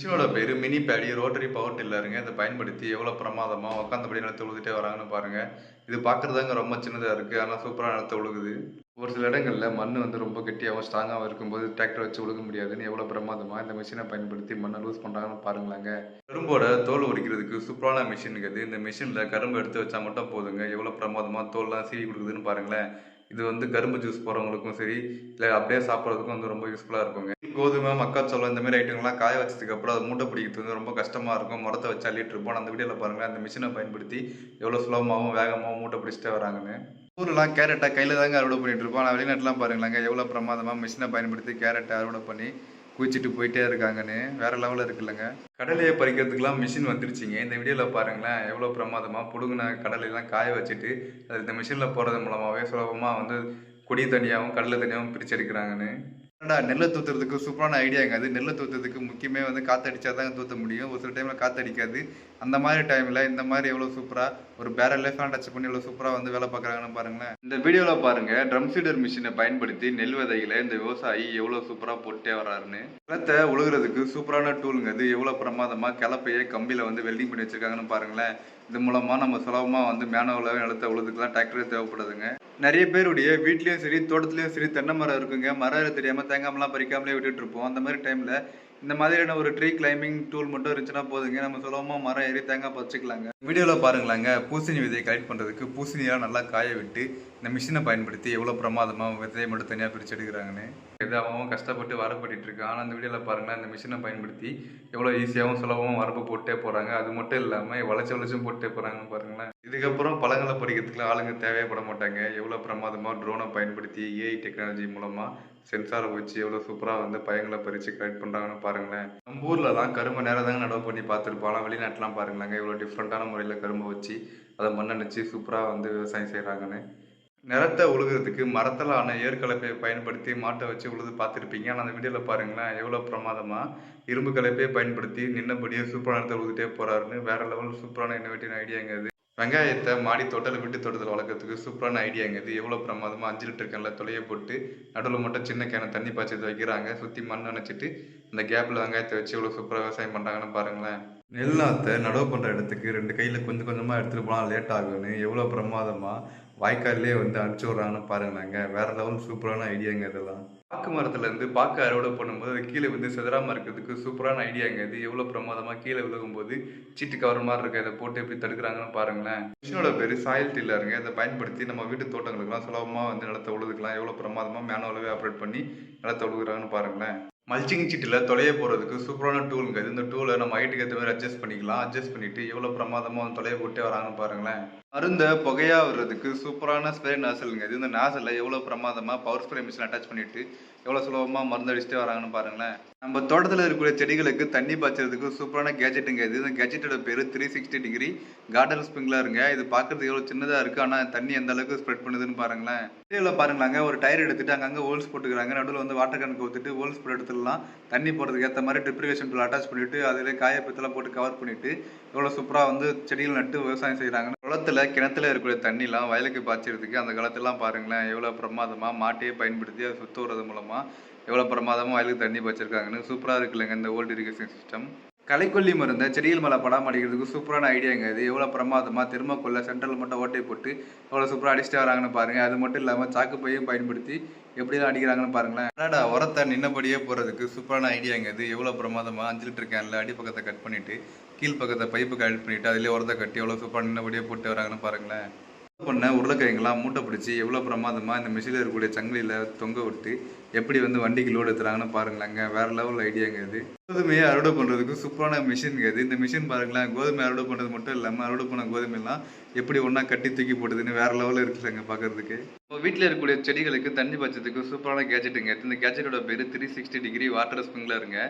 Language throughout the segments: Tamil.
மிஷினோட பேர் மினி பேடி ரோட்டரி பவர் டில்லருங்க. இதை பயன்படுத்தி எவ்வளோ பிரமாதமாக உட்காந்தபடி நிலத்தை உழுதுட்டே வராங்கன்னு பாருங்கள் இது பார்க்குறதாங்க ரொம்ப சின்னதாக இருக்குது ஆனால் சூப்பராக நிலத்தை உழுகுது. ஒரு சில இடங்களில் மண் வந்து ரொம்ப கெட்டியாகவும் ஸ்ட்ராங்காகவும் இருக்கும்போது டிராக்டர் வச்சு உழுக முடியாதுன்னு எவ்வளோ பிரமாதமாக இந்த மிஷினை பயன்படுத்தி மண்ணை லூஸ் பண்ணுறாங்கன்னு பாருங்களாங்க. கரும்போட தோல் உரிக்கிறதுக்கு சூப்பரான மிஷினுங்க இது. இந்த மிஷினில் கரும்பு எடுத்து வச்சா மட்டும் போதுங்க. எவ்வளோ பிரமாதமாக தோல்லாம் சீவி கொடுக்குதுன்னு பாருங்களேன். இது வந்து கரும்பு ஜூஸ் போகிறவங்களுக்கும் சரி இல்லை அப்படியே சாப்பிட்றதுக்கும் வந்து ரொம்ப யூஸ்ஃபுல்லாக இருக்குங்க. கோதுமை மக்காச்சோளம் இந்த மாதிரி ஐட்டங்கள்லாம் காய வச்சதுக்கு அப்புறம் அது மூட்டை பிடிக்கிறது வந்து ரொம்ப கஷ்டமாக இருக்கும். முரத்தை வச்சு அள்ளிட்டு இருப்போம். அந்த வீடியோவில் பாருங்கள் அந்த மிஷினை பயன்படுத்தி எவ்வளோ சுலபமாகவும் வேகமாகவும் மூட்டை பிடிச்சிட்டே வராங்கன்னு. ஊர்லாம் கேரட்டை கையில் தாங்க அறுவடை பண்ணிட்டு இருப்போம் ஆனால் வெளிநாட்டுலாம் பாருங்களாங்க எவ்வளோ பிரமாதமாக மிஷினை பயன்படுத்தி கேரட்டை அறுவடை பண்ணி குவிச்சிட்டு போயிட்டே இருக்காங்கன்னு. வேற லெவலில் இருக்குல்லங்க. கடலையை பறிக்கிறதுக்கெலாம் மிஷின் வந்துருச்சுங்க. இந்த வீடியோவில் பாருங்களேன் எவ்வளோ பிரமாதமாக புடுங்கின கடலையெல்லாம் காய வச்சுட்டு அது இந்த மிஷினில் போகிறது மூலமாகவே சுலபமாக வந்து கொடி தனியாகவும் கடலை தனியாகவும் பிரித்து எடுக்கிறாங்கன்னு. என்னடா நெல்லை தூத்துறதுக்கு சூப்பரான ஐடியாங்க அது நெல்லை தூத்துறதுக்கு முக்கியமே வந்து காற்றடிச்சா தான் தூத்த முடியும். ஒரு சில டைமில் காற்றடிக்காது அந்த மாதிரி டைமில் இந்த மாதிரி எவ்வளோ சூப்பராக ஒரு பேரல்லே ஃபேன் டச் பண்ணி எவ்வளோ சூப்பராக வந்து வேலை பார்க்குறாங்கன்னு பாருங்களேன். இந்த வீடியோவில் பாருங்க ட்ரம் சீடர் மிஷினை பயன்படுத்தி நெல் விதைகளை இந்த விவசாயி எவ்வளோ சூப்பராக போட்டே வராருன்னு நிலத்தை உழுகுறதுக்கு சூப்பரான டூலுங்க அது எவ்வளோ பிரமாதமாக கிளப்பையே கம்பியில் வந்து வெல்டிங் பண்ணி வச்சிருக்காங்கன்னு பாருங்களேன். இது மூலமாக நம்ம சுலபமாக வந்து மேனவலாக நிலத்தை உழுதுக்கெல்லாம் டிராக்டரே தேவைப்படுதுங்க. நிறைய பேருடைய வீட்லேயும் சரி தோட்டத்துலேயும் சரி தென்னை மரம் இருக்குங்க. மரம் தெரியாமல் தேங்காய்லாம் பறிக்காமலே விட்டுட்டு இருப்போம். அந்த மாதிரி டைமில் இந்த மாதிரியான ஒரு ட்ரீ கிளைம்பிங் டூல் மட்டும் இருந்துச்சுன்னா போதுங்க. நம்ம சுலபமாக மரம் ஏறி தேங்காய் பறிச்சுக்கலாங்க. வீடியோவில் பாருங்களாங்க. பூசணி விதையை கலெக்ட் பண்ணுறதுக்கு பூசணியெல்லாம் நல்லா காய விட்டு இந்த மிஷினை பயன்படுத்தி எவ்வளோ பிரமாதமாக விதையை மட்டும் தனியாக பிரித்து எடுக்கிறாங்கன்னு. இது அவன் கஷ்டப்பட்டு வரப்பட்டு இருக்கான் ஆனால் அந்த வீடியோவில் பாருங்களேன். இந்த மிஷினை பயன்படுத்தி எவ்வளோ ஈஸியாகவும் சுலபமாக வரப்பு போட்டே போகிறாங்க அது மட்டும் இல்லாமல் வளைச்சு வளைச்சும் போட்டே போகிறாங்கன்னு பாருங்களேன். இதுக்கப்புறம் பழங்களை படிக்கிறதுக்குலாம் ஆளுங்க தேவைப்பட மாட்டாங்க. எவ்வளோ பிரமாதமாக ட்ரோனை பயன்படுத்தி ஏஐ டெக்னாலஜி மூலமாக சென்சாரை வச்சு எவ்வளோ சூப்பராக வந்து பையங்களை பறித்து கலெக்ட் பண்ணுறாங்கன்னு பாருங்களேன். நம்ம ஊரில் தான் கரும்பு நேரம் தாங்க நடவு பண்ணி பார்த்துருப்போம். ஆனால் வெளிநாட்டுலாம் பாருங்களாங்க எவ்வளோ டிஃப்ரெண்ட்டான முறையில் கரும்பு வச்சு அதை மண்ணணிச்சு சூப்பராக வந்து விவசாயம் செய்கிறாங்கன்னு. நிறத்தை உழுகிறதுக்கு மரத்தில் ஆன ஏற்கலப்பையை பயன்படுத்தி மாட்டை வச்சு உழுது பார்த்துருப்பீங்க. ஆனால் அந்த வீடியோவில் பாருங்களேன் எவ்வளோ பிரமாதமாக இரும்பு கலப்பையை பயன்படுத்தி நின்னபடியே சூப்பரான நேரத்தை உழுதுகிட்டே போகிறாருன்னு வேற லெவல் சூப்பரான இன்னோவேட்டிவ் ஐடியாங்க இது. வெங்காயத்தை மாடி தோட்டத்தில் வீட்டு தோட்டத்தில் வளர்க்கறதுக்கு சூப்பரான ஐடியாங்க இது எவ்வளோ பிரமாதமாக அஞ்சு லிட்டர் கேனில் தொலைய போட்டு நடுவில் மட்டும் சின்ன கேனை தண்ணி பாய்ச்சது வைக்கிறாங்க. சுற்றி மண் நினச்சிட்டு அந்த கேப்பில் வெங்காயத்தை வச்சு எவ்வளோ சூப்பராக விவசாயம் பண்ணுறாங்கன்னு பாருங்களேன். நெல் நாற்றை நடவு பண்ணுற இடத்துக்கு ரெண்டு கையில் கொஞ்சம் கொஞ்சமாக எடுத்துகிட்டு போனால் லேட் ஆகும்னு. எவ்வளோ பிரமாதமாக வாய்க்கால்லே வந்து அனுப்பிச்சி விட்றாங்கன்னு பாருங்களாங்க. வேற லெவல் சூப்பரான ஐடியாங்க இதெல்லாம். பாக்கு மரத்துலேருந்து பாக்கு அறுவடை பண்ணும்போது அது கீழே வந்து சிதறாமல் இருக்கிறதுக்கு சூப்பரான ஐடியாங்க இது. எவ்வளோ பிரமாதமாக கீழே விழுகும்போது சீட்டு கவர் மாதிரி இருக்கு இதை போட்டு எப்படி தடுக்கிறாங்கன்னு பாருங்களேன். மிஷினோட பேர் சாயில் டில்லருங்க. இதை பயன்படுத்தி நம்ம வீட்டு தோட்டங்களுக்குலாம் சுலபமாக வந்து நிலத்தை உழுதுக்கலாம். எவ்வளோ பிரமாதமாக மேனுவலாகவே ஆப்ரேட் பண்ணி நிலத்தை உழுகுறாங்கன்னு பாருங்களேன். மல்ச்சிங் சீட்டில் தொலைய போகிறதுக்கு சூப்பரான டூலுங்க இது இந்த டூலை நம்ம ஹைட்டுக்கு ஏற்ற மாதிரி அட்ஜஸ்ட் பண்ணிக்கலாம். அட்ஜஸ்ட் பண்ணிட்டு எவ்வளோ பிரமாதமாக வந்து தொலைய போட்டே வராங்கன்னு பாருங்களேன். மருந்த புகையா வர்றதுக்கு சூப்பரான ஸ்ப்ரே நாசலுங்க இது இந்த நாசலில் எவ்வளோ பிரமாதமாக பவர் ஸ்ப்ரே மிஷின் அட்டாச் பண்ணிட்டு எவ்வளோ சுலபமாக மருந்து அடிச்சுட்டே வராங்கன்னு பாருங்களேன். நம்ம தோட்டத்தில் இருக்கக்கூடிய செடிகளுக்கு தண்ணி பாய்ச்சறதுக்கு சூப்பரான கேஜெட்டுங்க இது இந்த கேஜெட்டோட பேர் த்ரீ சிக்ஸ்டி டிகிரி கார்டன் ஸ்ப்ரிங்லருங்க இது பார்க்கறதுக்கு எவ்வளோ சின்னதாக இருக்குது ஆனால் தண்ணி எந்த அளவுக்கு ஸ்ப்ரெட் பண்ணுதுன்னு பாருங்களேன். வீடியோவில் பாருங்களாங்க ஒரு டயர் எடுத்துட்டு அங்கங்கே ஹோல்ஸ் போட்டுக்கிறாங்க. நடுவில் வந்து வாட்டர் கணக்கு ஊற்றிட்டு ஹோல்ஸ் போட்டு எடுத்துடலாம். தண்ணி போடுறதுக்கு ஏற்ற மாதிரி ட்ரிப்ரிகேஷன் டூல் அட்டாச் பண்ணிட்டு அதில் காயப்பத்தெல்லாம் போட்டு கவர் பண்ணிட்டு எவ்வளோ சூப்பராக வந்து செடிகள் நட்டு விவசாயம் செய்கிறாங்க குளத்துல கிணத்துல இருக்கக்கூடிய தண்ணிலாம் வயலுக்கு பாய்ச்சறதுக்கு அந்த காலத்துலாம் பாருங்களேன் எவ்வளோ பிரமாதமாக மாட்டையே பயன்படுத்தி அதை சுத்த விடுறது மூலமாக எவ்வளோ பிரமாதமாக வயலுக்கு தண்ணி பாய்ச்சிருக்காங்கன்னு சூப்பராக இருக்குல்லங்க இந்த ஓல்டு இரிகேஷன் சிஸ்டம். களைக்கொல்லி மருந்தை செடிகள் மேலே படாமல் அடிக்கிறதுக்கு சூப்பரான ஐடியாங்க இது. எவ்வளோ பிரமாதமாக திரும்பக்குள்ள சென்ட்ரல் மட்டும் ஓட்டை போட்டு எவ்வளோ சூப்பராக அடிச்சுட்டு வராங்கன்னு பாருங்கள் அது மட்டும் இல்லாமல் சாக்கு பையும் பயன்படுத்தி எப்படிலாம் அடிக்கிறாங்கன்னு பாருங்களேன். அடாடா உரத்தை நின்னபடியே போகிறதுக்கு சூப்பரான ஐடியாங்க இது. எவ்வளோ பிரமாதமாக அஞ்சு லிட்டர் கேனில் அடிப்பக்கத்தை கட் பண்ணிவிட்டு கீழ்ப்பக்கத்தை பைப்பு கட் பண்ணிவிட்டு அதிலே உரத்தை கட்டி எவ்வளோ சூப்பராக நின்னபடியே போட்டு வராங்கன்னு பாருங்களேன். பண்ண உருளைக்கிழங்கெல்லாம் மூட்டை பிடிச்சி எவ்வளோ பிரமாதமாக இந்த மிஷினில் இருக்கக்கூடிய சங்கிலியில் தொங்க விட்டு எப்படி வந்து வண்டிக்கு லோடு எடுத்துறாங்கன்னு பாருங்களேங்க வேற லெவல் ஐடியாங்க இது. கோதுமையை அறுவடை பண்ணுறதுக்கு சூப்பரான மிஷின்ங்க அது இந்த மிஷின் பாருங்களேன் கோதுமை அறுவடை பண்ணுறது மட்டும் இல்லாமல் அறுவடை பண்ண கோதுமையெல்லாம் எப்படி ஒன்றா கட்டி தூக்கி போடுதுன்னு வேற லெவலில் இருக்குல்லங்க பார்க்கறதுக்கு இப்போ வீட்டில் இருக்கக்கூடிய செடிகளுக்கு தண்ணி பச்சத்துக்கு சூப்பரான கேஜெட்டுங்க இந்த கேஜெட்டோட பேர் த்ரீ சிக்ஸ்டி டிகிரி வாட்டர் ஸ்ப்ரிங்லருங்க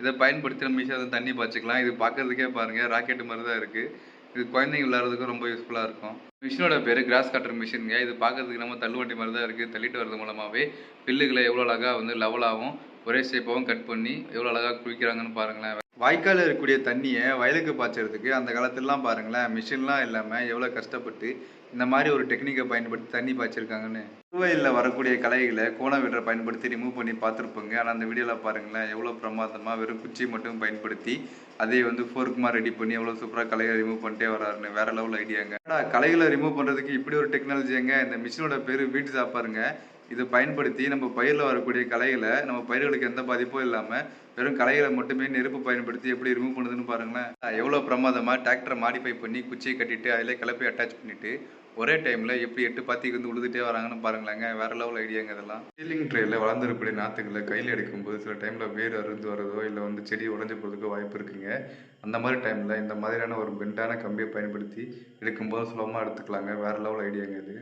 இதை பயன்படுத்தி நம்ம ஈஸியாக தண்ணி பாய்ச்சிக்கலாம். இது பார்க்கறதுக்கே பாருங்கள் ராக்கெட் மாதிரி தான் இருக்குது இது குழந்தைங்க விளையாடுறதுக்கும் ரொம்ப யூஸ்ஃபுல்லாக இருக்கும். மிஷினோட பேர் கிராஸ் கட்டர் மிஷினுங்க இது பார்க்கறதுக்கு நம்ம தள்ளுவண்டி மாதிரி தான் இருக்குது தள்ளிட்டு வரது மூலமாகவே பில்லுகளை எவ்வளோ அழகாக வந்து லெவலாகவும் ஒரே ஷேப்பாகவும் கட் பண்ணி எவ்வளோ அழகாக குளிக்கிறாங்கன்னு பாருங்களேன். வாய்க்காலில் இருக்கக்கூடிய தண்ணியை வயலுக்கு பாய்ச்சறதுக்கு அந்த காலத்துலலாம் பாருங்களேன் மிஷின்லாம் இல்லாமல் எவ்வளோ கஷ்டப்பட்டு இந்த மாதிரி ஒரு டெக்னிக்கை பயன்படுத்தி தண்ணி பாய்ச்சிருக்காங்கன்னு. புதுவையில் வரக்கூடிய கலைகளை கோணம் விடுற பயன்படுத்தி ரிமூவ் பண்ணி பார்த்துருப்போங்க. ஆனால் அந்த வீடியோவில் பாருங்களேன் எவ்வளோ பிரமாதமாக வெறும் குச்சி மட்டும் பயன்படுத்தி அதே வந்து ஃபோர்க்குமா ரெடி பண்ணி எவ்வளோ சூப்பராக கலைகளை ரிமூவ் பண்ணிட்டே வராருன்னு வேற லெவல் ஐடியாங்க. ஆனால் கலைகளை ரிமூவ் பண்ணுறதுக்கு இப்படி ஒரு டெக்னாலஜிங்க இந்த மிஷினோட பேர் வீட்டு சாப்பாருங்க இதை பயன்படுத்தி நம்ம பயிரில் வரக்கூடிய களைகளை நம்ம பயிர்களுக்கு எந்த பாதிப்பும் இல்லாமல் வெறும் களைகளை மட்டுமே நெருப்பு பயன்படுத்தி எப்படி ரிமூவ் பண்ணுதுன்னு பாருங்களேன். எவ்வளோ பிரமாதமாக டிராக்டரை மாடிஃபை பண்ணி குச்சியை கட்டிட்டு அதிலே கிளப்பி அட்டாச் பண்ணிட்டு ஒரே டைமில் எப்படி எட்டு பாத்திக்கு வந்து உழுதுட்டே வராங்கன்னு பாருங்களேங்க. வேற லெவல் ஐடியாங்க இதெல்லாம். சீலிங் ட்ரேல வளர்ந்துருக்கூடிய நாற்றுகளை கையில் எடுக்கும்போது சில டைமில் வேர் அருந்து வரதோ இல்லை வந்து செடி உடஞ்சி போகிறதுக்கோ வாய்ப்பு இருக்குங்க. அந்த மாதிரி டைமில் இந்த மாதிரியான ஒரு பெண்டான கம்பியை பயன்படுத்தி எடுக்கும்போது சுலபமாக எடுத்துக்கலாங்க. வேற லெவல் ஐடியாங்க இது.